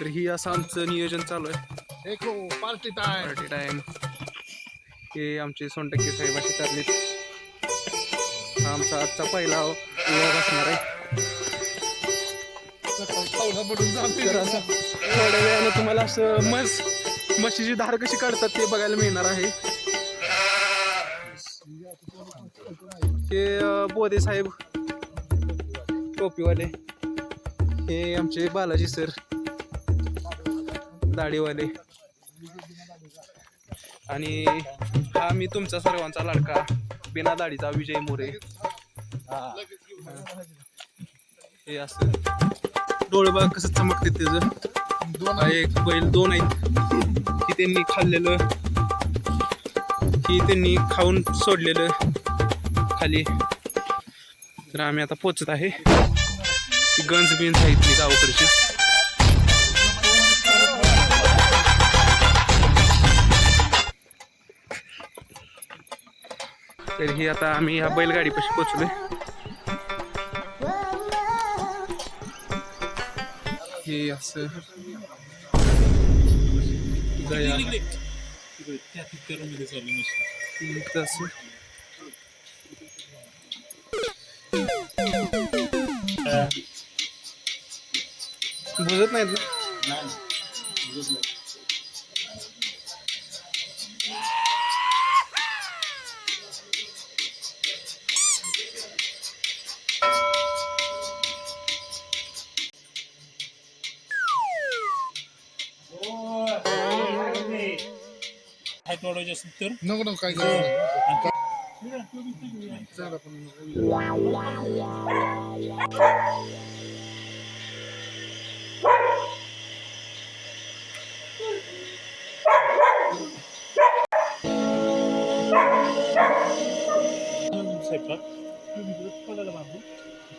तर ही असं आमचं नियोजन चालू आहे. एक पार्टी टाइम पार्टी टाइम हे आमचे सोनटक्के साहेब असे चाललेत हा आमचा आजचा पहिला व्लॉग असणार आहे. तर असं थोड्या वेळानं तुम्हाला असं म्हस म्हशीची धार कशी काढतात ते बघायला मिळणार आहे. हे अं, बोधे साहेब टोपीवाले. हे आमचे बालाजी सर. दाढीवाले. आणि हा मी तुमचा सर्वांचा लाडका बिना दाढीचा विजय मोरे. हे. असं. डोळे कसं चमकते त्याचं दोन एक बैल दोन आहेत. की त्यांनी खाल्लेलं. की त्यांनी खाऊन सोडलेलं खाली. तर आम्ही आता पोचत आहे. गंज बिंज आहेत ती गावाकडची. तर ही आता आम्ही ह्या बैलगाडीपाशी पोचलोय हे असं. गया. तसं बुजत नाहीत ना तर नको नको काय करायचं आपण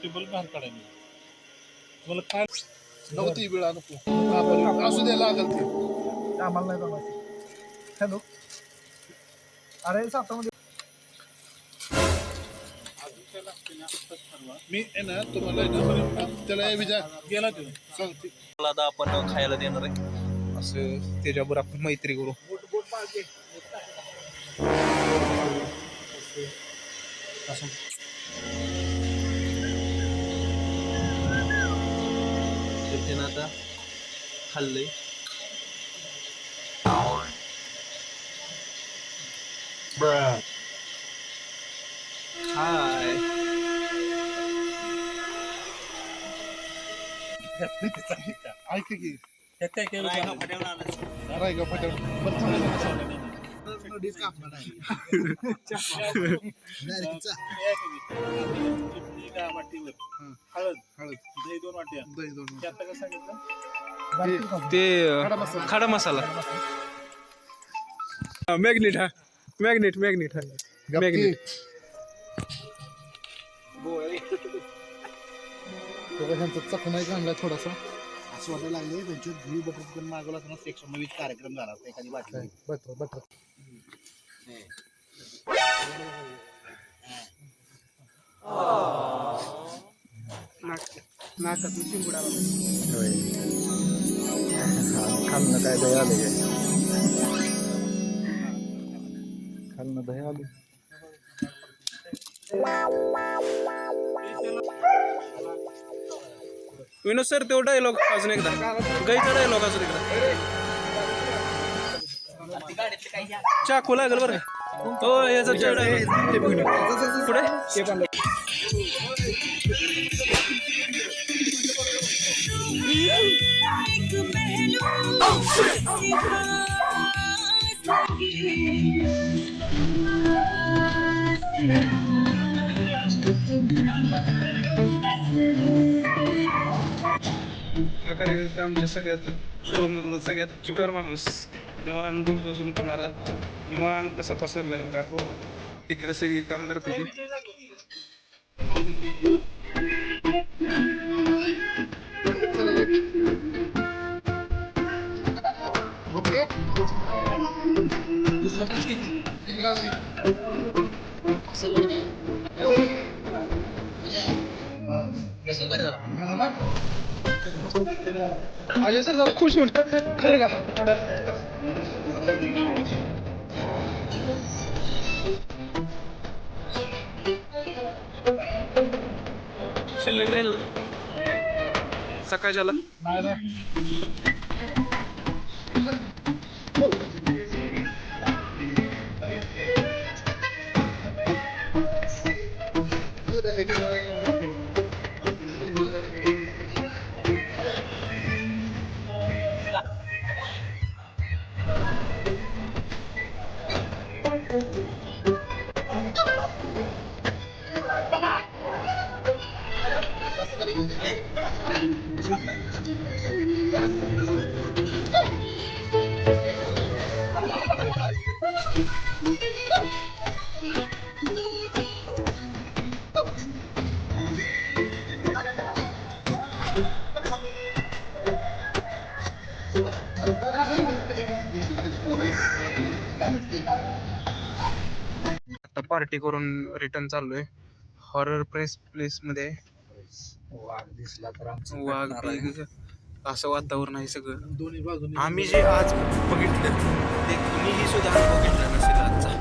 टेबल बाहेर काढायला तुम्हाला काय नको ती वेळा नको आपण असू द्या लागल ते. आम्हाला नाही जमायचं हॅलो. अरे सातामध्ये मी आहे ना तुम्हाला त्याला विचार. गेला तो. सांगते. मला आता आपण खायला देणार आहे. असं त्याच्यावर आपण मैत्री करू. असं. त्यानं आता खाल्लंय हाय ऐक की त्यात काय फाट्यावर बरं हळद दही दोन वाट्या. दही दोन त्यात काय सांगितलं? ते खडा मसाला. खडा मसाला. मॅग्नेट हा. मॅग्नेट मॅग्नेट हा. मॅग्नेट. थोडासा? असं वाटायला लागले त्यांच्या घरी बटर चिकन मागवला असताना कार्यक्रम झाला असता एखादी बाटली बटर बटर. नाकात चिंबुडा खाल्लं काय दही आले खाल्लं दही आले. विनोद सर तो डायलॉग अजून एकदा. गाईचा डायलॉग अजून एकदा. चाकू लागेल बरं? हो याचा डायलॉग पुढे आमच्या सगळ्यात शोधमधलं सगळ्यात चुकार माणूस निवांत बसून करणारा निवांत कसा पसरलाय का हो तिकडे सगळी काम करत होती अजय सर जरा खुश होऊन खरं का? सकाळच्याला. आता पार्टी करून रिटर्न चाललोय. हॉरर प्रेस प्लेस मध्ये वाघ दिसला तर आमचं वाघ बिघ असं वातावरण आहे सगळं. दोन्ही बाजूने आम्ही जे आज बघितलं ते कुणीही सुद्धा अनुभव घेतला नसेल आजचा.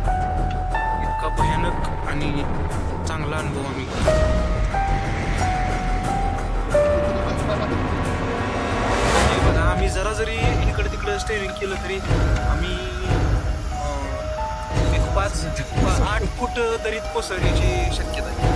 इतका भयानक आणि चांगला अनुभव आम्ही हे बघा आम्ही जरा जरी इकडे तिकडे स्टेरिंग केलं तरी आम्ही अं, एक पाच पा- आठ फूट दरीत कोसळण्याची शक्यता आहे.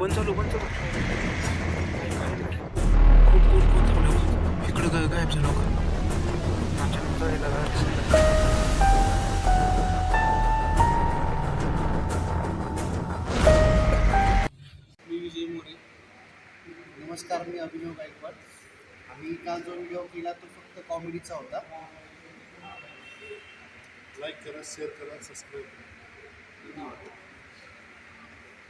बंद चालू बंद चालू. खूप खूप खूप थांबलं. इकडं काय गायब झालं. का अचानक जायला गाडी नमस्कार मी अभिनव गायकवाड. आम्ही काल जो व्हिडिओ केला तो फक्त कॉमेडीचा होता. लाईक करा शेअर करा सबस्क्राईब करा.